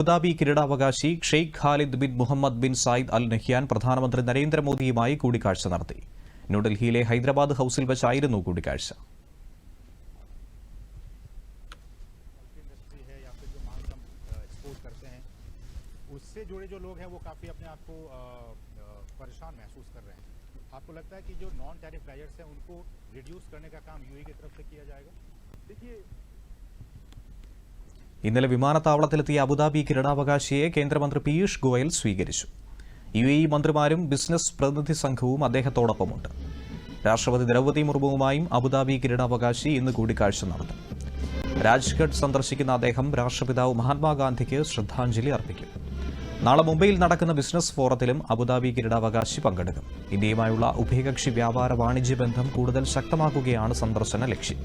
Abu Dhabi കിരീടാവകാശി Sheikh Khalid bin Mohamed bin Zayed Al Nahyan പ്രധാനമന്ത്രി നരേന്ദ്രമോദിയുമായി കൂടിക്കാഴ്ച നടത്തി ന്യൂഡൽഹിയിലെ ഹൈദരാബാദ് ഹൌസിൽ വെച്ചായിരുന്നു കൂടിക്കാഴ്ച इंडस्ट्री है या फिर जो मांस हम एक्सपोर्ट करते हैं उससे जुड़े जो लोग हैं वो काफ़ी अपने आप को अ, अ, परेशान महसूस कर रहे हैं आपको लगता है कि जो नॉन टैरिफ मेजर्स हैं उनको रिड्यूस करने का काम यूएई की तरफ से किया जाएगा देखिए ഇന്നലെ വിമാനത്താവളത്തിലെത്തിയ അബുദാബി കിരീടാവകാശിയെ കേന്ദ്രമന്ത്രി പീയൂഷ് ഗോയൽ സ്വീകരിച്ചു. യു എ മന്ത്രിമാരും ബിസിനസ് പ്രതിനിധി സംഘവും അദ്ദേഹത്തോടൊപ്പമുണ്ട്. രാഷ്ട്രപതി ദ്രൗപദി മുർമുവുമായും അബുദാബി കിരീടാവകാശി ഇന്ന് കൂടിക്കാഴ്ച നടത്തും. രാജ്ഘട്ട് സന്ദർശിക്കുന്ന അദ്ദേഹം രാഷ്ട്രപിതാവ് മഹാത്മാഗാന്ധിക്ക് ശ്രദ്ധാഞ്ജലി അർപ്പിക്കും. നാളെ മുംബൈയിൽ നടക്കുന്ന ബിസിനസ് ഫോറത്തിലും അബുദാബി കിരീടാവകാശി പങ്കെടുക്കും. ഇന്ത്യയുമായുള്ള ഉഭയകക്ഷി വ്യാപാര വാണിജ്യ ബന്ധം കൂടുതൽ ശക്തമാക്കുകയാണ് സന്ദർശന ലക്ഷ്യം.